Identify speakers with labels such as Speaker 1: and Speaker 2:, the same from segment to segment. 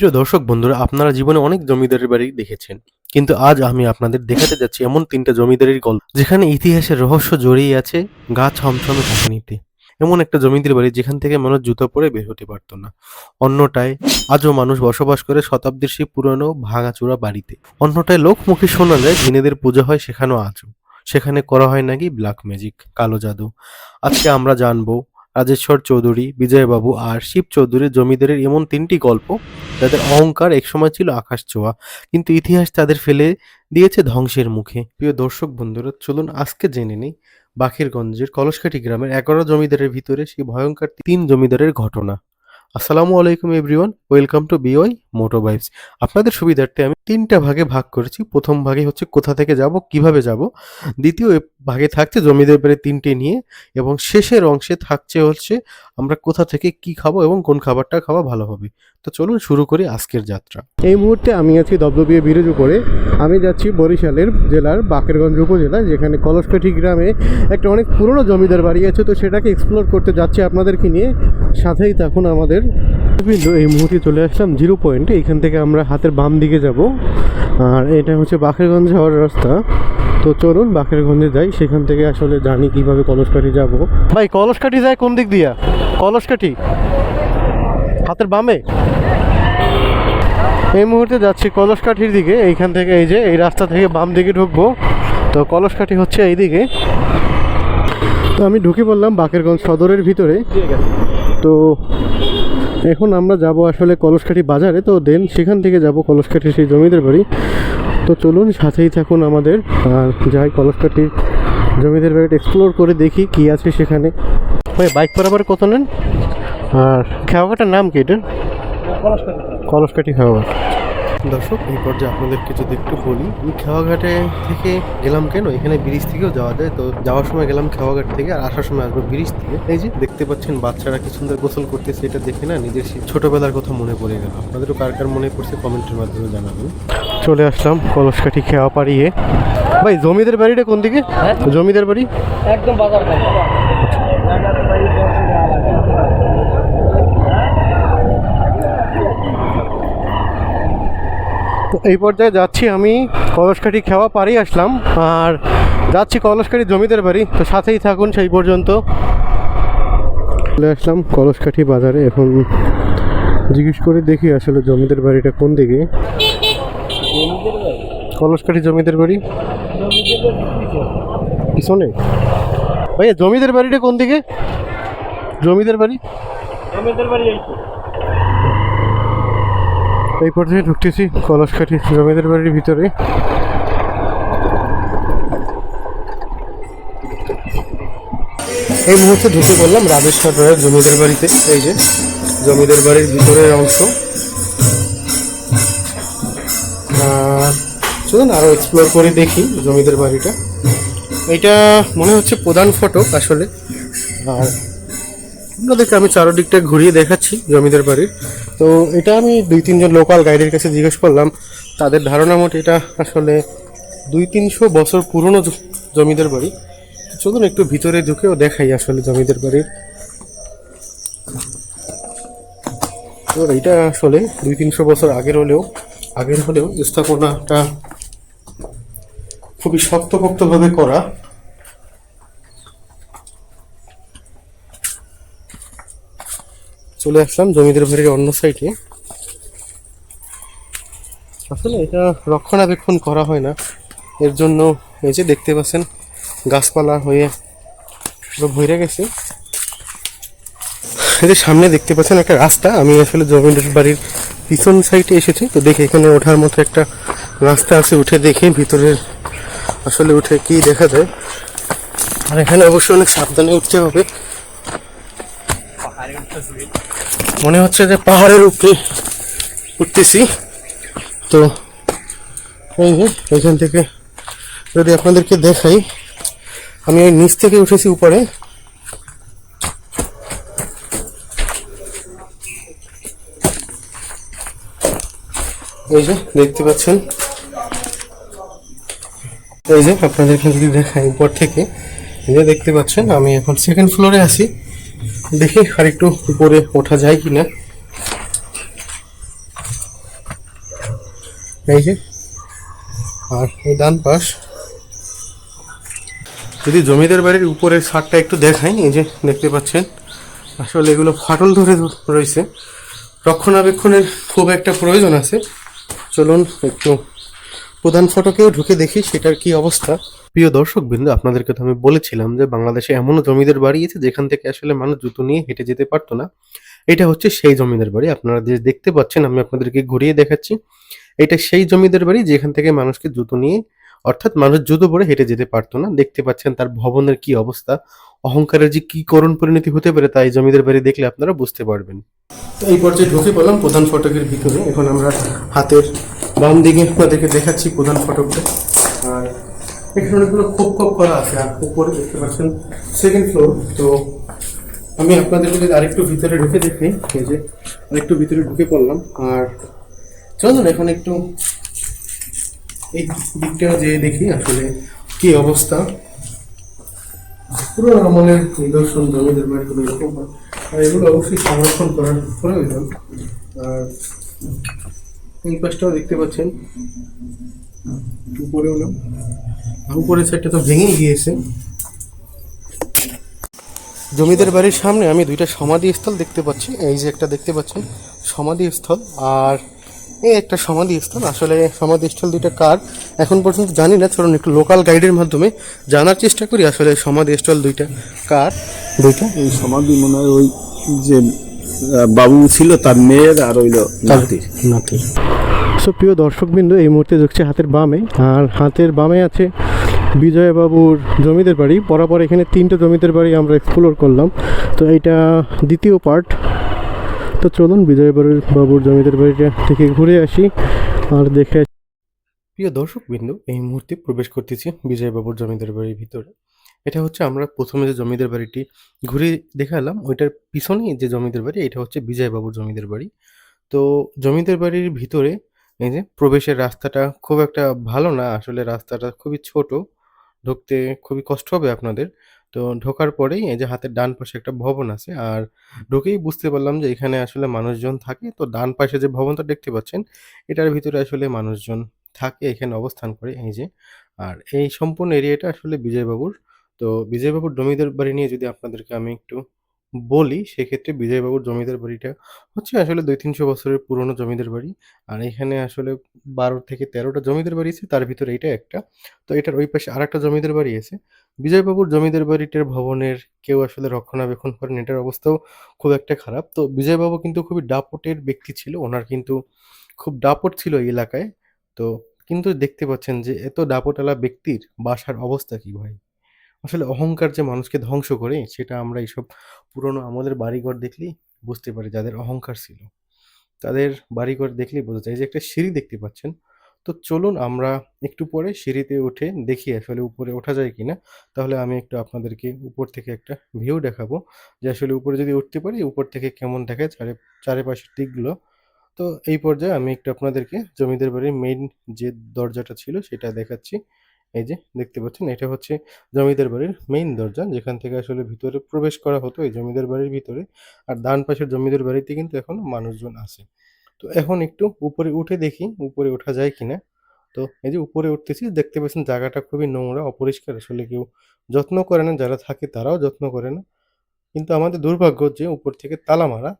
Speaker 1: প্রিয় দর্শক বন্ধুরা, আপনারা জীবনে অনেক জমিদারের বাড়ি দেখেছেন, কিন্তু আজ আমি আপনাদের দেখাতে যাচ্ছি এমন তিনটা জমিদারের গল্প, যেখানে ইতিহাসের রহস্য জড়িয়ে আছে গা ছমছমে কাহিনীতে। এমন একটা জমিদার বাড়ি যেখান থেকে মানুষ জুতো পরে বের হতে পারতো না। অন্যটায় আজও মানুষ বসবাস করে শতাব্দীর সেই পুরনো ভাঙাচোরা বাড়িতে। অন্যটায় লোকমুখে শোনা যায়, জিনেদের পূজা হয় সেখানেও আজও। সেখানে করা হয় নাকি ব্ল্যাক ম্যাজিক কালো জাদু। আজকে আমরা জানব রাজেশ্বর চৌধুরী, বিজয়বাবু আর শিব চৌধুরীর জমিদারের এমন তিনটি গল্প যাদের অহংকার একসময় ছিল আকাশ ছোঁয়া, কিন্তু ইতিহাস তাদের ফেলে দিয়েছে ধ্বংসের মুখে। প্রিয় দর্শক বন্ধুরা, চলুন আজকে জেনে নেই বাখিরগঞ্জের কলসকাঠি গ্রামের এগারো জমিদারের ভিতরে সেই ভয়ঙ্কর তিন জমিদারের ঘটনা। আসসালামু আলাইকুম everyone, welcome to BY moto vibes আপনাদের সুবিধার্থে আমি তিনটা ভাগে ভাগ করেছি। প্রথম ভাগে হচ্ছে কোথা থেকে যাব, কীভাবে যাব। দ্বিতীয় ভাগে থাকছে জমিদের বাড়ির তিনটে নিয়ে এবং শেষের অংশে থাকছে হচ্ছে আমরা কোথা থেকে কি খাব এবং কোন খাবারটা খাওয়া ভালো হবে। তো চলুন শুরু করি আজকের যাত্রা।
Speaker 2: এই মুহূর্তে আমি আছি দবদবিয়ে ব্রিজ করে। আমি যাচ্ছি বরিশালের জেলার বাকেরগঞ্জ উপজেলা, যেখানে কলসকাঠি গ্রামে একটা অনেক পুরনো জমিদার বাড়ি আছে। তো সেটাকে এক্সপ্লোর করতে যাচ্ছি আপনাদেরকে নিয়ে। সাথেই থাকুন আমাদের কিন্তু এই মুহূর্তে চলে আসলাম জিরো পয়েন্টে। এখান থেকে আমরা হাতের বাম দিকে যাব। আর এটা হচ্ছে বাকেরগঞ্জ যাওয়ার রাস্তা। তো চলুন বাকেরগঞ্জে যাই। সেখান থেকে আসলে জানি কীভাবে কলসকাঠি যাব। ভাই, কলসকাঠি যায় কোন দিক দিয়া? কলসকাঠি? হাতের বামে? এই মুহূর্তে যাচ্ছি কলসকাঠির দিকে। এইখান থেকে এই যে, এই রাস্তা থেকে বাম দিকে ঢুকবো। তো কলসকাঠি হচ্ছে এই দিকে তো আমি ঢুকে পড়লাম বাকেরগঞ্জ সদরের ভিতরে। তো এখন আমরা যাব আসলে কলসকাঠি বাজারে, তো দেন সেখান থেকে যাব কলসকাঠি সেই জমিদের বাড়ি। তো চলুন সাথেই থাকুন আমাদের, আর যাই কলসকাঠি জমিদের বাড়ি এক্সপ্লোর করে দেখি কি আছে সেখানে। ভাই বাইক বরাবর কত নেন? আর খাওয়াটার নাম কি এটা কলসকাঠি খাওয়া
Speaker 1: দর্শক এই পর্যায়ে আপনাদেরকে যদি একটু বলি। আমি খেওয়াঘাটে থেকে গেলাম কেন? এখানে ব্রিজ থেকেও যাওয়া যায়। তো যাওয়ার সময় গেলাম খেওয়াঘাট থেকে আর আসার সময় আসব ব্রিজ থেকে। এই যে দেখতে পাচ্ছেন বাচ্চারা কি সুন্দর গোসল করতেছে এটা দেখে না নিজের সেই ছোটবেলার কথা মনে পড়ে গেল। আপনাদেরও কার কার মনে পড়ছে কমেন্টের মাধ্যমে জানাবেন।
Speaker 2: চলে আসলাম কলসকাঠি খেওয়া পাড়িয়ে। ভাই জমিদের বাড়িটা কোন দিকে জমিদার বাড়ি?
Speaker 3: একদম বাজার
Speaker 2: এই পর্যায়ে যাচ্ছি আমি, কলসকাঠি খেওয়া পাড়ি আসলাম। আর যাচ্ছি কলসকাঠি জমিদের বাড়ি, তো সাথেই থাকুন সেই পর্যন্ত। চলে আসলাম কলসকাঠি বাজারে, এখন জিজ্ঞেস করে দেখি আসলে জমিদের বাড়িটা কোন দিকে। কলসকাঠি জমিদের বাড়ি? পিছনে? ভাইয়া, জমিদের বাড়িটা কোন দিকে? জমিদার বাড়ি?
Speaker 3: জমিদের বাড়ি এই
Speaker 2: পর্যায়ে ঢুকতেছি কলসকাঠি জমিদার বাড়ির ভিতরে। এই মুহূর্তে ঢুকে পড়লাম রাজেশ্বর রায়ের জমিদার বাড়িতে, এই যে জমিদার বাড়ির ভিতরের অংশ। চলুন আরও এক্সপ্লোর করে দেখি জমিদার বাড়িটা। এটা মনে হচ্ছে প্রধান ফটক আসলে। আর আপনাদেরকে আমি চারোদিকটা ঘুরিয়ে দেখাচ্ছি জমিদার বাড়ির। তো এটা আমি দুই তিনজন লোকাল গাইডের কাছে জিজ্ঞেস করলাম, তাদের ধারণা মতে এটা আসলে দুই তিনশো বছর পুরনো জমিদার বাড়ি। চলুন একটু ভিতরে ঢুকেও দেখাই আসলে জমিদার বাড়ির। তো এটা আসলে দুই তিনশো বছর আগের হলেও আগের হলেও স্থাপনাটা খুবই শক্তপোক্তভাবে করা। চলে আসলাম জমিদার বাড়ির অন্য সাইডে আসলে এটা রক্ষণাবেক্ষণ করা হয় না। এর জন্য এই যে দেখতে পাচ্ছেন, গাছপালা হয়ে ভরে গেছে। এই যে সামনে দেখতে পাচ্ছেন একটা রাস্তা। আমি আসলে জমিদার বাড়ির পিছন সাইডে এসেছি, তো দেখে এখানে ওঠার মতো একটা রাস্তা আছে। উঠে দেখে ভিতরের আসলে উঠে কি দেখা যায়। আর এখানে অবশ্যই অনেক সাবধানে উঠতে হবে। মনে হচ্ছে যে পাহাড়ের উপরে উঠতেছি। তো এই যে এখান থেকে যদি আপনাদেরকে দেখাই, আমি ওই নিচ থেকে উঠেছি উপরে। এই যে, দেখতে পাচ্ছেন? এই যে, আপনাদেরকে যদি দেখাই উপর থেকে, এই যে দেখতে পাচ্ছেন, আমি এখন সেকেন্ড ফ্লোরে আছি। দেখি আর একটু উপরে ওঠা যায় কিনা।
Speaker 3: এই যে, আর এই ডান পাশ।
Speaker 2: যদি জমিদার বাড়ির উপরের ছাদটা একটু দেখাই, এই যে দেখতে পাচ্ছেন, আসলে এগুলো ফাটল ধরে রয়েছে। রক্ষণাবেক্ষণের খুব একটা প্রয়োজন আছে। চলুন একটু প্রধান ফটকেও ঢুকে দেখি সেটার কি অবস্থা। প্রিয় দর্শক বিন্দু আপনাদেরকে তো আমি বলেছিলাম যে বাংলাদেশে এমনও জমিদার বাড়ি আছে যেখান থেকে আসলে মানুষ জুতো নিয়ে হেঁটে যেতে পারতো না। এটা হচ্ছে সেই জমিদার বাড়ি। আপনারা যে দেখতে পাচ্ছেন, আমি আপনাদেরকে ঘুরিয়ে দেখাচ্ছি। এটা সেই জমিদার বাড়ি যেখান থেকে মানুষকে জুতো নিয়ে, অর্থাৎ মানুষ জুতো পরে হেঁটে যেতে পারতো না। দেখতে পাচ্ছেন তার ভবনের কি অবস্থা, অহংকারের যে কি করণ পরিণতি হতে পারে তা এই জমিদার বাড়ি দেখলে আপনারা বুঝতে পারবেন। তো এই পর্যায়ে ঢুকে পড়লাম প্রধান ফটকের ভিতরে। এখন আমরা হাতের বাম দিকে আপনাদেরকে দেখাচ্ছি প্রধান ফটকটা। আর এখানে অনেকগুলো খোপ খোপ করা আছে, আর উপরে দেখতে পাচ্ছেন সেকেন্ড ফ্লোর তো আমি আপনাদেরকে যদি আরেকটু ভিতরে ঢুকে দেখি, এই যে আরেকটু ভিতরে ঢুকে পড়লাম। আর চলুন এখন একটু এই দিকটা যে দেখি আসলে কি অবস্থা। পুরো আমলের নিদর্শন জমিদের বাড়িগুলো এরকম হয়। আর এগুলো অবশ্যই সংরক্ষণ করার প্রয়োজন। আর এই পাশটাও দেখতে পাচ্ছেন উপরেও না আর উপরের সাইডটা তো ভেঙেই গিয়েছে। জমিদার বাড়ির সামনে আমি দুইটা সমাধিস্থল দেখতে পাচ্ছি। এই যে একটা দেখতে পাচ্ছেন সমাধিস্থল। আর এই একটা সমাধিস্থল আসলে সমাধিস্থল দুইটা কার? এখন পর্যন্ত জানি না চলুন একটু লোকাল গাইডের মাধ্যমে জানার চেষ্টা করি আসলে সমাধিস্থল দুইটা কার? দুইটা?
Speaker 4: এই সমাধি মনে হয় ওই যে বাবু ছিল তার মেয়ের আর হইল নাতির।
Speaker 3: নাতি সো প্রিয় দর্শকবৃন্দ, এই মুহূর্তে দেখছে হাতের বামে, আর হাতের বামে আছে বিজয়বাবুর জমিদের বাড়ি। পরাপর এখানে তিনটে জমিদের বাড়ি আমরা এক্সপ্লোর করলাম। তো এইটা দ্বিতীয় পার্ট তো চলুন বিজয়বাবুর বাবুর জমিদের বাড়িটা থেকে ঘুরে আসি, আর দেখে
Speaker 2: প্রিয় দর্শক বিন্দু এই মুহূর্তে প্রবেশ করতেছি বিজয়বাবুর জমিদের বাড়ির ভিতরে। এটা হচ্ছে আমরা প্রথমে যে জমিদের বাড়িটি ঘুরে দেখালাম, ওইটার পিছনেই যে জমিদের বাড়ি, এটা হচ্ছে বিজয়বাবুর জমিদের বাড়ি। তো জমিদের বাড়ির ভিতরে এই যে প্রবেশের রাস্তাটা খুব একটা ভালো না, আসলে রাস্তাটা খুবই ছোট, ঢুকতে খুবই কষ্ট হবে আপনাদের। তো ঢোকার পরেই এই যে হাতের ডান পাশে একটা ভবন আছে, আর ঢুকেই বুঝতে পারলাম যে এখানে আসলে মানুষজন থাকে। তো ডান পাশে যে ভবনটা দেখতে পাচ্ছেন, এটার ভিতরে আসলে মানুষজন থাকে, এখানে অবস্থান করে এই যে। আর এই সম্পূর্ণ এরিয়াটা আসলে বিজয়বাবুর। তো বিজয়বাবুর জমিদার বাড়ি নিয়ে যদি আপনাদেরকে আমি একটু বলি, সেক্ষেত্রে বিজয়বাবুর জমিদার বাড়িটা হচ্ছে আসলে দুই তিনশো বছরের পুরনো জমিদার বাড়ি। আর এখানে আসলে বারো থেকে তেরোটা জমিদার বাড়ি আছে, তার ভিতরে এটা একটা। তো এটার ওই পাশে আর একটা জমিদার বাড়ি আছে। বিজয়বাবুর জমিদার বাড়িটার ভবনের কেউ আসলে রক্ষণাবেক্ষণ করেন, এটার অবস্থাও খুব একটা খারাপ। তো বিজয়বাবু কিন্তু খুবই ডাপটের ব্যক্তি ছিল, ওনার কিন্তু খুব ডাপট ছিল এই এলাকায়। তো কিন্তু দেখতে পাচ্ছেন যে এত দাপটালা ব্যক্তির বাসার অবস্থা কি ভাই? আসলে অহংকার যে মানুষকে ধ্বংস করে, সেটা আমরা এইসব পুরনো আমলের বাড়িঘর দেখলেই বুঝতে পারি যাদের অহংকার ছিল। তাদের বাড়িঘর দেখলেই বোঝা যায় যে একটা সিঁড়ি দেখতে পাচ্ছেন। তো চলুন আমরা একটু পরে সিঁড়িতে উঠে দেখি আসলে উপরে ওঠা যায় কিনা। তাহলে আমি একটু আপনাদেরকে উপর থেকে একটা ভিউ দেখাবো যে আসলে উপরে যদি উঠতে পারি, উপর থেকে কেমন দেখায় চারে, চারিপাশের দিকগুলো। তো এই পর্যায়ে আমি একটু আপনাদেরকে জমিদার বাড়ির মেইন যে দরজাটা ছিল, সেটা দেখাচ্ছি। এই যে দেখতে পাচ্ছেন, এটা হচ্ছে জমিদার বাড়ির মেইন দরজা, যেখান থেকে আসলে ভিতরে প্রবেশ করা হতো এই জমিদার বাড়ির ভিতরে। আর ডান পাশের জমিদার বাড়িতে কিন্তু এখন মানুষজন আছে। তো এখন একটু উপরে উঠে দেখি, উপরে ওঠা যায় কিনা। তো এই যে উপরে উঠতেছি, দেখতে পাচ্ছেন জায়গাটা খুবই নোংরা, অপরিষ্কার। আসলে কেউ যত্ন করে না, যারা থাকে তারাও যত্ন করে না। কিন্তু আমাদের দুর্ভাগ্য যে উপর থেকে তালা মারা।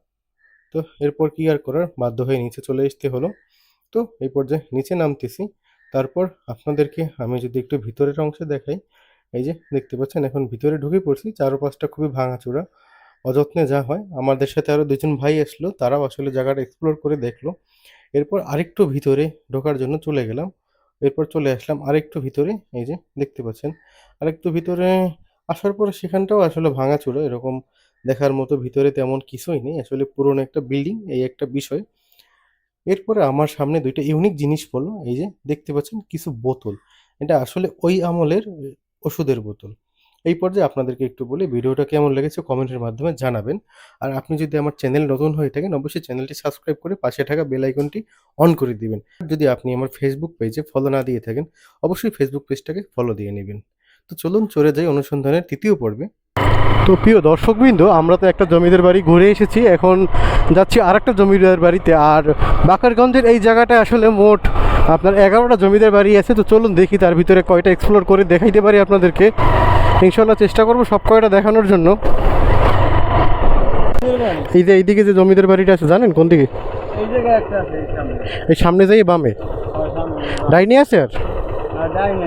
Speaker 2: তো এরপর কি আর করার? বাধ্য হয়ে নিচে চলে আসতে হলো। তো এই পর্যায়ে নিচে নামতেছি। তারপর আপনাদেরকে আমি যদি একটু ভিতরের অংশে দেখাই, এই যে দেখতে পাচ্ছেন এখন ভিতরে ঢুকে পড়ছি, চারপাশটা খুবই ভাঙাচোরা। অযত্নে যা হয়, আমাদের সাথে আরও দুজন ভাই আসলো, তারাও আসলে জায়গাটা এক্সপ্লোর করে দেখল। এরপর আরেকটু ভিতরে ঢোকার জন্য চলে গেলাম। এরপর চলে আসলাম আরেকটু ভিতরে, এই যে দেখতে পাচ্ছেন। আরেকটু ভিতরে আসার পরে সেখানটাও আসলে ভাঙাচোরা, এরকম দেখার মতো ভিতরে তেমন কিছুই নেই। আসলে পুরনো একটা বিল্ডিং এই একটা বিষয়। এরপরে আমার সামনে দুইটা ইউনিক জিনিস পড়ল, এই যে দেখতে পাচ্ছেন কিছু বোতল। এটা আসলে ওই আমলের ওষুধের বোতল। এই পর্যায়ে আপনাদেরকে একটু বলি, ভিডিওটা কেমন লেগেছে কমেন্টের মাধ্যমে জানাবেন। আর আপনি যদি আমার চ্যানেল নতুন হয়ে থাকেন, অবশ্যই চ্যানেলটি সাবস্ক্রাইব করে পাশে থাকা বেল আইকনটি অন করে দিবেন। যদি আপনি আমার ফেসবুক পেজে ফলো না দিয়ে থাকেন, অবশ্যই ফেসবুক পেজটাকে ফলো দিয়ে নেবেন। তো চলুন চলে যাই অনুসন্ধানের তৃতীয় পর্বে।
Speaker 3: তো প্রিয় দর্শকবৃন্দ আমরা তো একটা জমিদার বাড়ি ঘুরে এসেছি এখন যাচ্ছি আর একটা জমিদার বাড়িতে আর বাকারগঞ্জের এই জায়গাটা আসলে মোট আপনার এগারোটা জমিদার বাড়ি আছে তো চলুন দেখি তার ভিতরে কয়টা এক্সপ্লোর করে দেখাইতে পারি আপনাদেরকে। ইনশাল্লাহ চেষ্টা করব সব কয়টা দেখানোর জন্য। এই যে এইদিকে যে জমিদার বাড়িটা আছে জানেন কোন দিকে?
Speaker 5: এই সামনে।
Speaker 3: যাই বামে? ডাইনি আছে আর?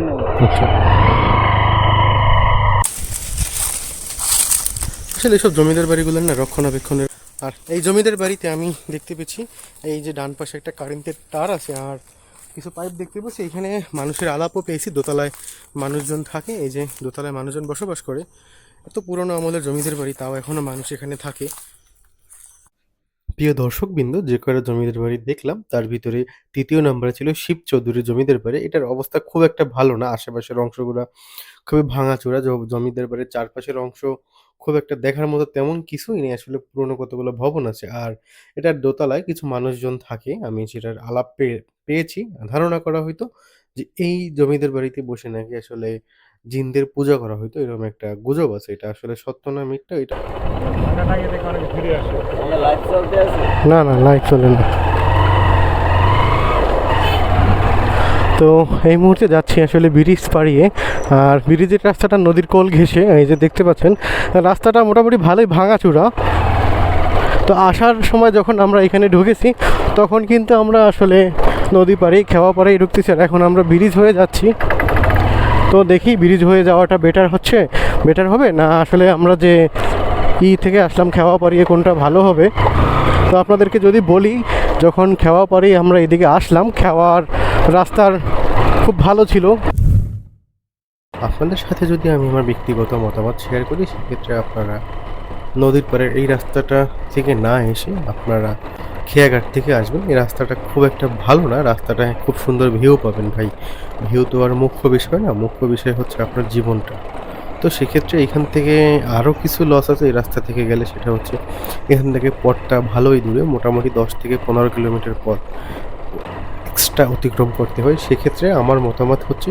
Speaker 5: নেই।
Speaker 3: আচ্ছা।
Speaker 2: আসলে এইসব জমিদার বাড়িগুলোর না রক্ষণাবেক্ষণের আর এই জমিদার বাড়িতে আমি দেখতে পেয়েছি, এই যে ডান পাশে একটা কারেন্টের তার আছে, আর কিছু পাইপ দেখতে পাচ্ছি। এখানে মানুষের আলাপও পেয়েছি, দোতলায় মানুষজন থাকে, এই যে দোতলায় মানুষজন বসবাস করে। এত পুরনো আমলের জমিদার বাড়ি, তাও এখনও মানুষ এখানে থাকে। প্রিয় দর্শকবৃন্দ, যে কয়টা জমিদার বাড়ি দেখলাম, তার ভিতরে তৃতীয় নম্বরে ছিল শিব চৌধুরী জমিদার বাড়ি। এটার অবস্থা খুব একটা ভালো না, আশেপাশের অংশগুলো খুবই ভাঙাচোরা। জমিদার বাড়ির চারপাশের অংশ খুব একটা দেখার মতো তেমন কিছুই নেই। আসলে পুরনো কতগুলো ভবন আছে আর এটার দোতলায় কিছু মানুষজন থাকে। আমি সেটার আলাপ পেয়ে- পেয়েছি। ধারণা করা হয়তো যে এই জমিদার বাড়িতে বসে নাকি আসলে জিনদের পূজা করা হয়তো এরকম একটা গুজব আছে। এটা আসলে সত্য না মিথ্যা? এটা
Speaker 5: লাইট চলতে আছে।
Speaker 3: না না লাইট চলে না। তো এই মুহূর্তে যাচ্ছি আসলে ব্রিজ পাড়িয়ে। আর ব্রিজের রাস্তাটা নদীর কোল ঘেঁষে, এই যে দেখতে পাচ্ছেন, রাস্তাটা মোটামুটি ভালোই ভাঙাচুরা তো আসার সময় যখন আমরা এখানে ঢুকেছি, তখন কিন্তু আমরা আসলে নদী পাড়ে খেওয়া পাড়েই ঢুকতেছি। আর এখন আমরা ব্রিজ হয়ে যাচ্ছি। তো দেখি ব্রিজ হয়ে যাওয়াটা বেটার হচ্ছে? বেটার হবে? না আসলে আমরা যে ই থেকে আসলাম, খেওয়া পাড়িয়ে কোনটা ভালো হবে? তো আপনাদেরকে যদি বলি, যখন খেওয়া পাড়িয়ে আমরা এদিকে আসলাম, খেওয়ার রাস্তার খুব ভালো ছিল।
Speaker 2: আপনাদের সাথে যদি আমি আমার ব্যক্তিগত মতামত শেয়ার করি, সেক্ষেত্রে আপনারা নদীর পাড়ের এই রাস্তাটা থেকে না এসে আপনারা খেয়াঘাট থেকে আসবেন। এই রাস্তাটা খুব একটা ভালো না রাস্তাটায় খুব সুন্দর ভিউ পাবেন ভাই। ভিউ তো আর মুখ্য বিষয় না, মুখ্য বিষয় হচ্ছে আপনার জীবনটা। তো সেক্ষেত্রে এখান থেকে আরও কিছু লস আছে এই রাস্তা থেকে গেলে, সেটা হচ্ছে এখান থেকে পথটা ভালোই দূরে, মোটামুটি দশ থেকে পনেরো কিলোমিটার পথ। এক্সট্রা অতিক্রম করতে হয়, সেক্ষেত্রে আমার মতামত হচ্ছে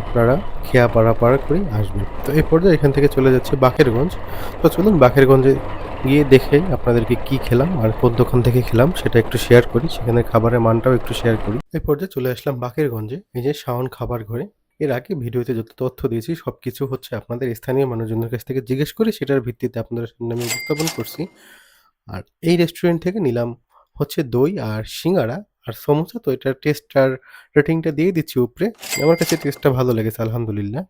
Speaker 2: আপনারা খেয়া পাড়া পাড়া করে আসবেন। তো এই পর্যায়ে এখান থেকে চলে যাচ্ছে বাকেরগঞ্জ। তো চলুন বাকেরগঞ্জে গিয়ে দেখে আপনাদেরকে কি খেলাম আর কোন দোকান থেকে খেলাম সেটা একটু শেয়ার করি, সেখানে খাবারের মানটাও একটু শেয়ার করি। এই পর্যায়ে চলে আসলাম বাকেরগঞ্জে, এই যে শাওন খাবার ঘরে। এর আগে ভিডিওতে যত তথ্য দিয়েছি সব কিছু হচ্ছে আপনাদের স্থানীয় মানুষজনের কাছ থেকে জিজ্ঞেস করে সেটার ভিত্তিতে আপনাদের সামনে আমি উপস্থাপন করছি। আর এই রেস্টুরেন্ট থেকে নিলাম হচ্ছে দই আর সিঙ্গারা। আর সমুচা তো এটা টেস্ট আর রেটিংটা দিয়ে দিচ্ছি উপরে। আমার কাছে টেস্টটা ভালো লেগেছে, আলহামদুলিল্লাহ।